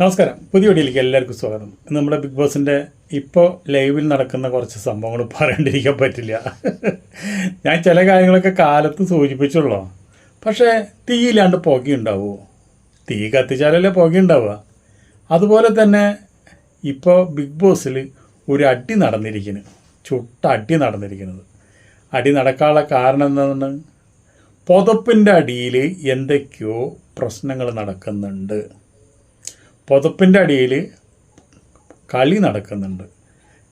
നമസ്കാരം. പുതിയ വീഡിയോയിലേക്ക് എല്ലാവർക്കും സ്വാഗതം. നമ്മുടെ ബിഗ് ബോസിന്റെ ഇപ്പോൾ ലൈവിൽ നടക്കുന്ന കുറച്ച് സംഭവങ്ങൾ പറയാണ്ടിരിക്കാൻ പറ്റില്ല. ഞാൻ ചില കാര്യങ്ങളൊക്കെ കാലത്ത് സൂചിപ്പിച്ചുള്ളൂ. പക്ഷേ തീ തീയില്ലാണ്ട് പുകയുണ്ടാവുമോ തീ കത്തിച്ചാലല്ലേ പുകയുണ്ടാവുക? അതുപോലെ തന്നെ ഇപ്പോൾ ബിഗ് ബോസിൽ ഒരു അടി നടന്നിരിക്കുന്നു. ചുട്ട അടി നടന്നിരിക്കുന്നത്. അടി നടക്കാനുള്ള കാരണം എന്താണ്? പുതപ്പിന്റെ അടിയിൽ എന്തൊക്കെയോ പ്രശ്നങ്ങൾ നടക്കുന്നുണ്ട്. പുതപ്പിന്റെ അടിയിൽ കളി നടക്കുന്നുണ്ട്.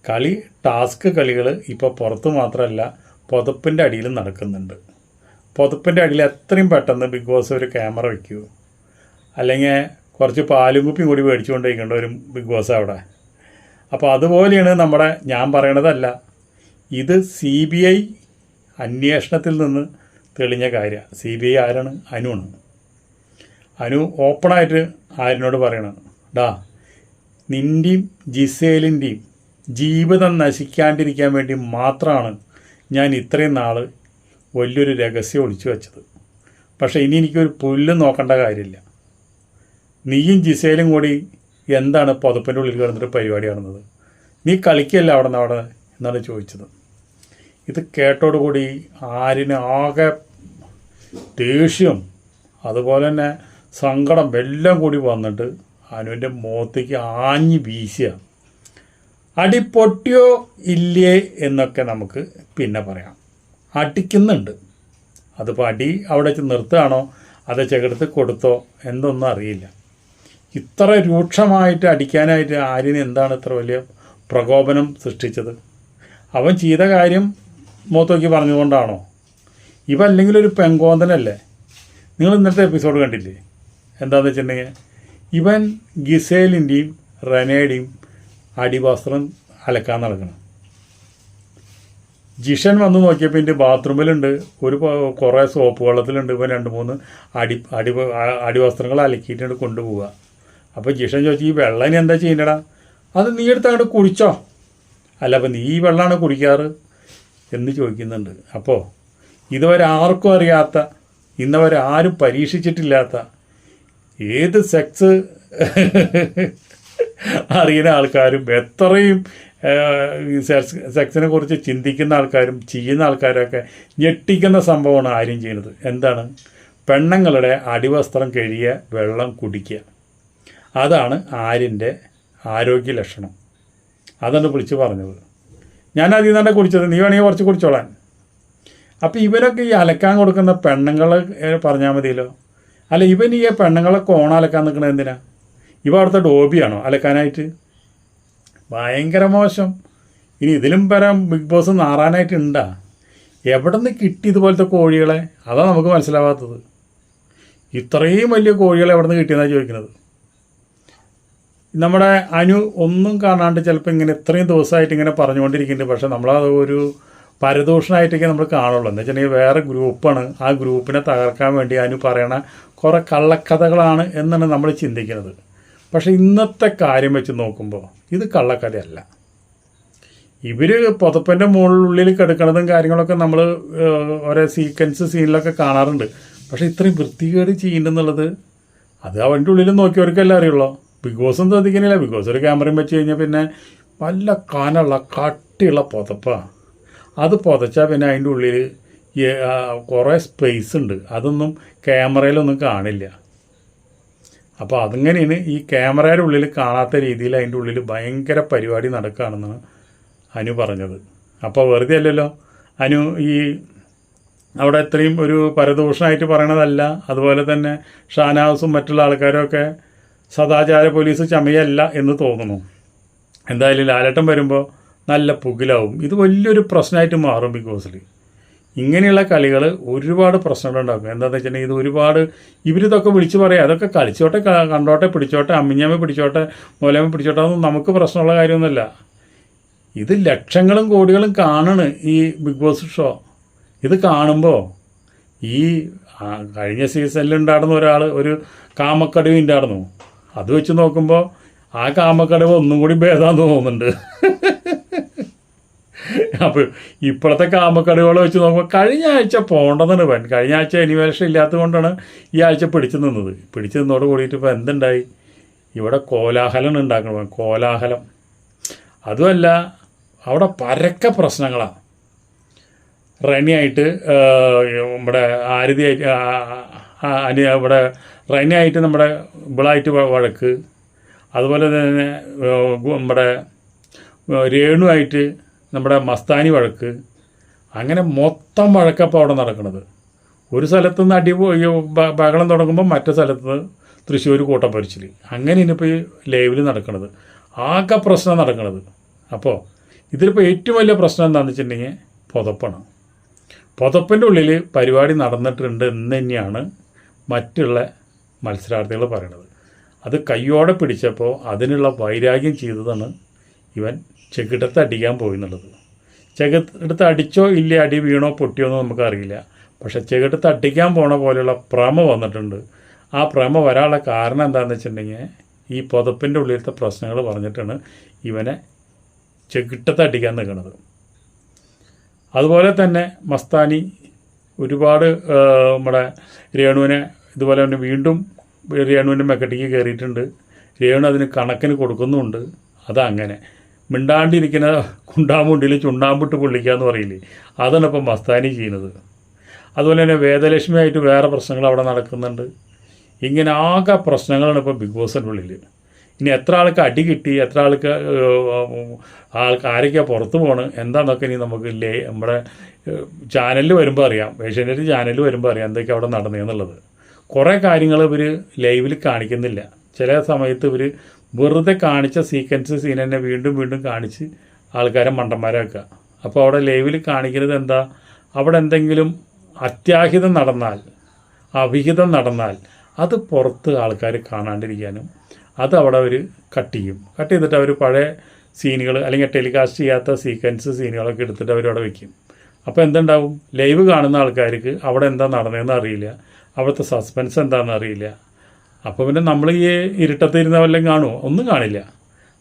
കളി ടാസ്ക് കളികൾ ഇപ്പോൾ പുറത്ത് മാത്രമല്ല പുതപ്പിന്റെ അടിയിലും നടക്കുന്നുണ്ട്. പുതപ്പിന്റെ അടിയിൽ എത്രയും പെട്ടെന്ന് ബിഗ് ബോസ് ഒരു ക്യാമറ വയ്ക്കൂ അല്ലെങ്കിൽ കുറച്ച് പാലും കുപ്പിയും കൂടി മേടിച്ചുകൊണ്ടിരിക്കേണ്ട ഒരു ബിഗ് ബോസ് അവിടെ. അപ്പോൾ അതുപോലെയാണ് നമ്മുടെ ഞാൻ പറയണതല്ല. ഇത് സി ബി ഐ അന്വേഷണത്തിൽ നിന്ന് തെളിഞ്ഞ കാര്യമാണ് സി ബി ഐ ആരാണ്? അനുവാണ് അനു ഓപ്പണായിട്ട് ആര്യനോട് പറയണം. ഡാ നിന്റെയും ജിസേലിന്റെയും ജീവിതം നശിക്കാണ്ടിരിക്കാൻ വേണ്ടി മാത്രമാണ് ഞാൻ ഇത്രയും നാൾ വലിയൊരു രഹസ്യം ഒളിച്ചു വെച്ചത്. പക്ഷേ ഇനി എനിക്കൊരു പുല്ലും നോക്കേണ്ട കാര്യമില്ല. നീയും ജിസേലും കൂടി എന്താണ് പുതപ്പിന്റെ ഉള്ളിൽ കിടന്നിട്ട് പരിപാടി കാണുന്നത്? നീ കളിക്കല്ല അവിടെ നിന്ന് അവിടെ എന്നാണ് ചോദിച്ചത്. ഇത് കേട്ടോടുകൂടി ആരിന് ആകെ ദേഷ്യം. അതുപോലെ തന്നെ സങ്കടം എല്ലാം കൂടി വന്നിട്ട് അനുവിന്റെ മുഖത്തേക്ക് ആഞ്ഞ് വീശുക. അടി പൊട്ടിയോ ഇല്ലേ എന്നൊക്കെ നമുക്ക് പിന്നെ പറയാം. അടിക്കുന്നുണ്ട്. അതിപ്പോൾ അടി അവിടെ വെച്ച് നിർത്തുകയാണോ? അത് ചെകടുത്ത് കൊടുത്തോ? എന്തൊന്നും അറിയില്ല. ഇത്ര രൂക്ഷമായിട്ട് അടിക്കാനായിട്ട് ആര്യന് എന്താണ് ഇത്ര വലിയ പ്രകോപനം സൃഷ്ടിച്ചത്? അവൻ ചെയ്ത കാര്യം മുഖത്തോക്കി പറഞ്ഞുകൊണ്ടാണോ? ഇവ അല്ലെങ്കിൽ പെങ്കോന്തനല്ലേ? നിങ്ങൾ ഇന്നത്തെ എപ്പിസോഡ് കണ്ടില്ലേ? എന്താണെന്ന് വെച്ചിട്ടുണ്ടെങ്കിൽ ഇവൻ ഗിസേലിന്റെയും റനയുടെയും അടിവസ്ത്രം അലക്കാൻ നടക്കണം. ജിഷൻ വന്ന് നോക്കിയപ്പോൾ ഇതിന്റെ ബാത്റൂമിലുണ്ട് ഒരു കുറേ സോപ്പ് വെള്ളത്തിലുണ്ട് ഇപ്പോൾ രണ്ട് മൂന്ന് അടി അടി അടിവസ്ത്രങ്ങൾ അലക്കിയിട്ടുണ്ട് കൊണ്ടുപോവുക. അപ്പോൾ ജിഷൻ ചോദിച്ചു ഈ വെള്ളം ഇനി എന്താ ചെയ്യണ്ടടാ? അത് നീ എടുത്ത് അങ്ങോട്ട് കുടിച്ചോ. അല്ല അപ്പം നീ ഈ വെള്ളമാണ് കുടിക്കാറ്? എന്ന് ചോദിക്കുന്നുണ്ട്. അപ്പോൾ ഇതുവരെ ആർക്കും അറിയാത്ത ഇന്നവരെ ആരും പരീക്ഷിച്ചിട്ടില്ലാത്ത ഏത് സെക്സ് അറിയുന്ന ആൾക്കാരും എത്രയും സെക്സിനെ കുറിച്ച് ചിന്തിക്കുന്ന ആൾക്കാരും ചെയ്യുന്ന ആൾക്കാരൊക്കെ ഞെട്ടിക്കുന്ന സംഭവമാണ് ആരും ചെയ്യുന്നത്. എന്താണ്? പെണ്ണുങ്ങളുടെ അടിവസ്ത്രം കഴിയ വെള്ളം കുടിക്കുക. അതാണ് ആര്യന്റെ ആരോഗ്യ ലക്ഷണം. അതാണ് വിളിച്ച് പറഞ്ഞത്. ഞാൻ അതിൽ നിന്നെ കുടിച്ചത്. നീ വേണമെങ്കിൽ കുറച്ച് കുടിച്ചോളാൻ. അപ്പോൾ ഇവരൊക്കെ ഈ അലക്കാൻ കൊടുക്കുന്ന പെണ്ണുങ്ങൾ പറഞ്ഞാൽ മതിയല്ലോ. അല്ല ഇവൻ ഈ പെണ്ണുങ്ങളെ കോണ അലക്കാൻ നിൽക്കണത് എന്തിനാ? ഇവ അവിടുത്തെ ഡോബിയാണോ അലക്കാനായിട്ട്? ഭയങ്കര മോശം. ഇനി ഇതിലും പരം ബിഗ് ബോസ് നാറാനായിട്ട് ഉണ്ടാ. എവിടെ നിന്ന് കിട്ടി ഇതുപോലത്തെ കോഴികളെ? അതാ നമുക്ക് മനസ്സിലാവാത്തത്. ഇത്രയും വലിയ കോഴികളെ എവിടെ നിന്ന് കിട്ടിയെന്നാണ് ചോദിക്കുന്നത്. നമ്മുടെ അനു ഒന്നും കാണാണ്ട് ചിലപ്പോൾ ഇങ്ങനെ ഇത്രയും ദിവസമായിട്ട് ഇങ്ങനെ പറഞ്ഞുകൊണ്ടിരിക്കുന്നുണ്ട്. പക്ഷേ നമ്മളത് ഒരു പരദൂഷണമായിട്ടൊക്കെ നമ്മൾ കാണുള്ളൂ. എന്ന് വെച്ചിട്ടുണ്ടെങ്കിൽ വേറെ ഗ്രൂപ്പാണ്. ആ ഗ്രൂപ്പിനെ തകർക്കാൻ വേണ്ടി അനു പറയണ കുറേ കള്ളക്കഥകളാണ് എന്നാണ് നമ്മൾ ചിന്തിക്കുന്നത്. പക്ഷെ ഇന്നത്തെ കാര്യം വെച്ച് നോക്കുമ്പോൾ ഇത് കള്ളക്കഥയല്ല. ഇവർ പുതപ്പന്റെ മുകളിൽ കിടക്കണതും കാര്യങ്ങളൊക്കെ നമ്മൾ ഓരോ സീക്വൻസ് സീനിലൊക്കെ കാണാറുണ്ട്. പക്ഷേ ഇത്രയും വൃത്തികേട് ചെയ്യുന്നുള്ളത് അത് അവന്റെ ഉള്ളിൽ നോക്കിയവർക്കല്ലേ അറിയുള്ളൂ. ബിഗ് ബോസും ശ്രദ്ധിക്കുന്നില്ല. ബിഗ് ബോസ് ഒരു ക്യാമറയും വെച്ച് കഴിഞ്ഞാൽ പിന്നെ നല്ല കാനുള്ള കട്ടിയുള്ള പുതപ്പാണ് അത് പുതച്ചാൽ പിന്നെ അതിന്റെ ഉള്ളിൽ കുറേ സ്പേസ് ഉണ്ട്. അതൊന്നും ക്യാമറയിലൊന്നും കാണില്ല. അപ്പോൾ അതിങ്ങനെയാണ് ഈ ക്യാമറയുടെ ഉള്ളിൽ കാണാത്ത രീതിയിൽ അതിന്റെ ഉള്ളിൽ ഭയങ്കര പരിപാടി നടക്കുകയാണെന്നാണ് അനു പറഞ്ഞത്. അപ്പോൾ വെറുതെ അല്ലല്ലോ അനു ഈ അവിടെ ഇത്രയും ഒരു പരദൂഷണമായിട്ട് പറയണതല്ല. അതുപോലെ തന്നെ ഷാനാസും മറ്റുള്ള ആൾക്കാരൊക്കെ സദാചാര പോലീസ് ചമയല്ല എന്ന് തോന്നുന്നു. എന്തായാലും ലാലട്ടം വരുമ്പോൾ നല്ല പുകിലാവും. ഇത് വലിയൊരു പ്രശ്നമായിട്ട് മാറും ബിഗ് ബോസിൽ ഇങ്ങനെയുള്ള കളികൾ ഒരുപാട് പ്രശ്നങ്ങളുണ്ടാക്കും എന്താണെന്ന് വെച്ചിട്ടുണ്ടെങ്കിൽ ഇത് ഒരുപാട് ഇവരിതൊക്കെ വിളിച്ച് പറയാം അതൊക്കെ കളിച്ചോട്ടെ കണ്ടോട്ടെ പിടിച്ചോട്ടെ അമ്മിഞ്ഞമ്മ പിടിച്ചോട്ടെ മൂലമ്മ പിടിച്ചോട്ടെ അതൊന്നും നമുക്ക് പ്രശ്നമുള്ള കാര്യമൊന്നുമല്ല. ഇത് ലക്ഷങ്ങളും കോടികളും കാണണ് ഈ ബിഗ് ബോസ് ഷോ. ഇത് കാണുമ്പോൾ ഈ കഴിഞ്ഞ സീസണിൽ ഉണ്ടായിരുന്ന ഒരാൾ ഒരു കാമക്കടവ് ഉണ്ടായിരുന്നു. അത് വെച്ച് നോക്കുമ്പോൾ ആ കാമക്കടവ് ഒന്നും കൂടി ഭേദാന്ന് തോന്നുന്നുണ്ട്. അപ്പോൾ ഇപ്പോഴത്തെ കാമക്കടവുകൾ വെച്ച് നോക്കുമ്പോൾ കഴിഞ്ഞ ആഴ്ച പോകേണ്ടതാണ് വൻ കഴിഞ്ഞ ആഴ്ച അനിമേഷൻ ഇല്ലാത്തത് കൊണ്ടാണ് ഈ ആഴ്ച പിടിച്ചു നിന്നത്. പിടിച്ചു നിന്നോട് കൂടിയിട്ട് ഇപ്പോൾ എന്തുണ്ടായി? ഇവിടെ കോലാഹലം ഉണ്ടാക്കണം. കോലാഹലം. അതുമല്ല അവിടെ പരക്ക പ്രശ്നങ്ങളാണ് റനിയായിട്ട് നമ്മുടെ ആരതിയായിട്ട് അനി ഇവിടെ റനിയായിട്ട് നമ്മുടെ ഇവളായിട്ട് വഴക്ക്. അതുപോലെ തന്നെ നമ്മുടെ രേണുവായിട്ട് നമ്മുടെ മസ്താനി വഴക്ക് അങ്ങനെ മൊത്തം വഴക്കപ്പോൾ അവിടെ നടക്കുന്നത് ഒരു സ്ഥലത്ത് നിന്ന് അടി ബഹളം തുടങ്ങുമ്പോൾ മറ്റേ സ്ഥലത്ത് തൃശ്ശൂർ കൂട്ടപ്പരിച്ചിൽ അങ്ങനെ ഇനിയിപ്പോൾ ഈ ലൈവിൽ നടക്കുന്നത് ആകെ പ്രശ്നം നടക്കുന്നത് അപ്പോൾ ഇതിലിപ്പോൾ ഏറ്റവും വലിയ പ്രശ്നം എന്താണെന്ന് വെച്ചിട്ടുണ്ടെങ്കിൽ പുതപ്പാണ്. പുതപ്പിന്റെ ഉള്ളിൽ പരിപാടി നടന്നിട്ടുണ്ട് എന്ന് തന്നെയാണ് മറ്റുള്ള മത്സരാർത്ഥികൾ പറയുന്നത് അത് കയ്യോടെ പിടിച്ചപ്പോൾ അതിനുള്ള വൈരാഗ്യം ചെയ്തതാണ് ഇവൻ ചെകിടത്ത് അടിക്കാൻ പോയി എന്നുള്ളത്. ചെകിടത്ത് അടിച്ചോ ഇല്ല അടി വീണോ പൊട്ടിയോ എന്ന് നമുക്കറിയില്ല. പക്ഷെ ചെകിടത്ത് അടിക്കാൻ പോണ പോലെയുള്ള പ്രമ വന്നിട്ടുണ്ട്. ആ പ്രമ വരാനുള്ള കാരണം എന്താണെന്ന് വെച്ചിട്ടുണ്ടെങ്കിൽ ഈ പുതപ്പിന്റെ ഉള്ളിലത്തെ പ്രശ്നങ്ങൾ പറഞ്ഞിട്ടാണ് ഇവനെ ചെകിട്ടത്ത് അടിക്കാൻ നിൽക്കുന്നത്. അതുപോലെ തന്നെ മസ്താനി ഒരുപാട് നമ്മുടെ രേണുവിനെ ഇതുപോലെ തന്നെ വീണ്ടും രേണുവിന്റെ മെക്കട്ടിക്ക് കയറിയിട്ടുണ്ട്. രേണു അതിന് കണക്കിന് കൊടുക്കുന്നുമുണ്ട്. അതങ്ങനെ. മിണ്ടാണ്ടിരിക്കുന്ന കുണ്ടാമ്പുണ്ടിൽ ചുണ്ടാമ്പിട്ട് പൊള്ളിക്കുക എന്ന് പറയില്ലേ? അതാണ് ഇപ്പം മസ്താനി ചെയ്യുന്നത്. അതുപോലെ തന്നെ വേദലക്ഷ്മി ആയിട്ട് വേറെ പ്രശ്നങ്ങൾ അവിടെ നടക്കുന്നുണ്ട്. ഇങ്ങനെ ആകെ പ്രശ്നങ്ങളാണ് ഇപ്പോൾ ബിഗ് ബോസിന്റെ ഉള്ളിൽ. ഇനി എത്ര ആൾക്ക് അടി കിട്ടി എത്ര ആൾക്ക് ആൾക്ക് ആരൊക്കെയാണ് പുറത്ത് പോണ് എന്താണെന്നൊക്കെ ഇനി നമുക്ക് ലേ നമ്മുടെ ചാനലിൽ വരുമ്പോൾ അറിയാം. ഏഷ്യാനെറ്റ് ചാനലിൽ വരുമ്പോൾ അറിയാം എന്തൊക്കെ അവിടെ നടന്നതെന്നുള്ളത് കുറേ കാര്യങ്ങൾ ഇവർ ലൈവിൽ കാണിക്കുന്നില്ല. ചില സമയത്ത് ഇവർ വെറുതെ കാണിച്ച സീക്വൻസ് സീൻ തന്നെ വീണ്ടും വീണ്ടും കാണിച്ച് ആൾക്കാരെ മണ്ടന്മാരാക്കുക. അപ്പോൾ അവിടെ ലൈവിൽ കാണിക്കുന്നത് എന്താ? അവിടെ എന്തെങ്കിലും അത്യാഹിതം നടന്നാൽ അവിഹിതം നടന്നാൽ അത് പുറത്ത് ആൾക്കാർ കാണാണ്ടിരിക്കാനും അത് അവിടെ അവർ കട്ട് ചെയ്യും. കട്ട് ചെയ്തിട്ട് അവർ പഴയ സീനുകൾ അല്ലെങ്കിൽ ടെലികാസ്റ്റ് ചെയ്യാത്ത സീക്വൻസ് സീനുകളൊക്കെ എടുത്തിട്ട് അവരവിടെ വയ്ക്കും അപ്പോൾ എന്തുണ്ടാവും? ലൈവ് കാണുന്ന ആൾക്കാർക്ക് അവിടെ എന്താ നടന്നതെന്ന് അറിയില്ല. അവിടുത്തെ സസ്പെൻസ് എന്താണെന്ന് അറിയില്ല. അപ്പോൾ പിന്നെ നമ്മൾ ഈ ഇരുട്ടത്തിരുന്ന വല്ലതും കാണുമോ ഒന്നും കാണില്ല.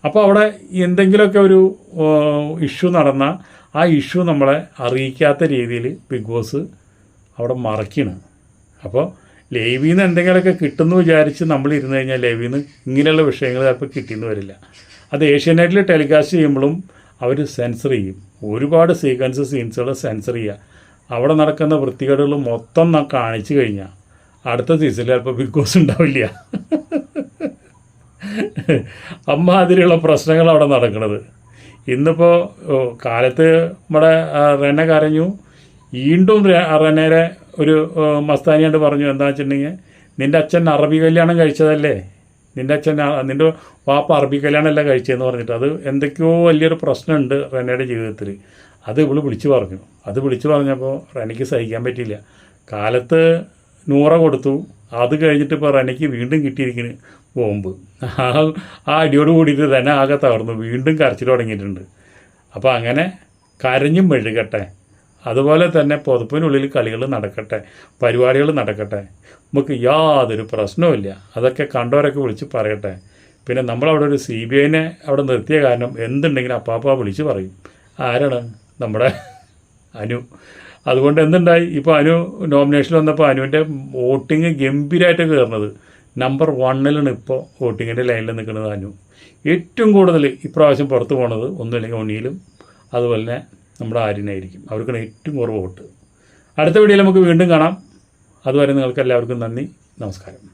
അപ്പോൾ അവിടെ എന്തെങ്കിലുമൊക്കെ ഒരു ഇഷ്യൂ നടന്ന ആ ഇഷ്യൂ നമ്മളെ അറിയിക്കാത്ത രീതിയിൽ ബിഗ് ബോസ് അവിടെ മറയ്ക്കണം. അപ്പോൾ ലൈവിൽ നിന്ന് എന്തെങ്കിലുമൊക്കെ കിട്ടുമെന്ന് വിചാരിച്ച് നമ്മൾ ഇരുന്ന് കഴിഞ്ഞാൽ ലൈവിൽ നിന്ന് ഇങ്ങനെയുള്ള വിഷയങ്ങൾ ചിലപ്പോൾ കിട്ടിയെന്ന് വരില്ല. അത് ഏഷ്യാനെറ്റിൽ ടെലികാസ്റ്റ് ചെയ്യുമ്പോഴും അവർ സെൻസർ ചെയ്യും. ഒരുപാട് സീക്വൻസ് സീൻസുകൾ സെൻസർ ചെയ്യുക അവിടെ നടക്കുന്ന വൃത്തികേടുകൾ മൊത്തം കാണിച്ചു കഴിഞ്ഞാൽ അടുത്ത സീസണിൽ ചിലപ്പോൾ ബിഗ് ബോസ് ഉണ്ടാവില്ല. അമ്മാതിരിയുള്ള പ്രശ്നങ്ങൾ അവിടെ നടക്കുന്നത്. ഇന്നിപ്പോൾ കാലത്ത് നമ്മുടെ റെന കരഞ്ഞു. വീണ്ടും റെനേരെ ഒരു മസ്താനിയോട് പറഞ്ഞു എന്താ വെച്ചിട്ടുണ്ടെങ്കിൽ നിന്റെ അച്ഛൻ അറബി കല്യാണം കഴിച്ചതല്ലേ? നിന്റെ അച്ഛൻ നിന്റെ വാപ്പ അറബി കല്യാണമല്ല കഴിച്ചതെന്ന് പറഞ്ഞിട്ട്. അത് എന്തൊക്കെയോ വലിയൊരു പ്രശ്നമുണ്ട് റെനയുടെ ജീവിതത്തിൽ. അത് ഇവൾ വിളിച്ചു പറഞ്ഞു. അത് വിളിച്ചു പറഞ്ഞപ്പോൾ റെനയ്ക്ക് സഹിക്കാൻ പറ്റിയില്ല. കാലത്ത് നൂറ കൊടുത്തു. അത് കഴിഞ്ഞിട്ട് ഇപ്പോൾ റണിക്ക് വീണ്ടും കിട്ടിയിരിക്കുന്നു ബോംബ്. ആ ആ അടിയോട് കൂടിയിട്ട് തന്നെ ആകെ തകർന്നു. വീണ്ടും കരച്ചിൽ തുടങ്ങിയിട്ടുണ്ട്. അപ്പോൾ അങ്ങനെ കരഞ്ഞും മെഴുകട്ടെ. അതുപോലെ തന്നെ പുതപ്പിനുള്ളിൽ കളികൾ നടക്കട്ടെ. പരിപാടികൾ നടക്കട്ടെ. നമുക്ക് യാതൊരു പ്രശ്നവുമില്ല അതൊക്കെ കണ്ടവരൊക്കെ വിളിച്ച് പറയട്ടെ. പിന്നെ നമ്മളവിടെ ഒരു സി ബി ഐനെ അവിടെ നിർത്തിയ കാരണം എന്തുണ്ടെങ്കിലും അപ്പാപ്പ വിളിച്ച് പറയും. ആരാണ്? നമ്മുടെ അനു. അതുകൊണ്ട് എന്തുണ്ടായി? ഇപ്പോൾ അനു നോമിനേഷൻ വന്നപ്പോൾ അനുവിന്റെ വോട്ടിങ് ഗംഭീരമായിട്ട് കയറുന്നത്. നമ്പർ വണ്ണിലാണ് ഇപ്പോൾ വോട്ടിങ്ങിന്റെ ലൈനിൽ നിൽക്കുന്നത് അനു. ഏറ്റവും കൂടുതൽ ഇപ്രാവശ്യം പുറത്തു പോണത് ഒന്നുമില്ലെങ്കിൽ ഉണ്ണിയിലും അതുപോലെ തന്നെ നമ്മുടെ ആര്യനായിരിക്കും. അവർക്കാണ് ഏറ്റവും കുറവ് വോട്ട്. അടുത്ത വീഡിയോയിൽ നമുക്ക് വീണ്ടും കാണാം. അതുവരെ നിങ്ങൾക്ക് എല്ലാവർക്കും നന്ദി. നമസ്കാരം.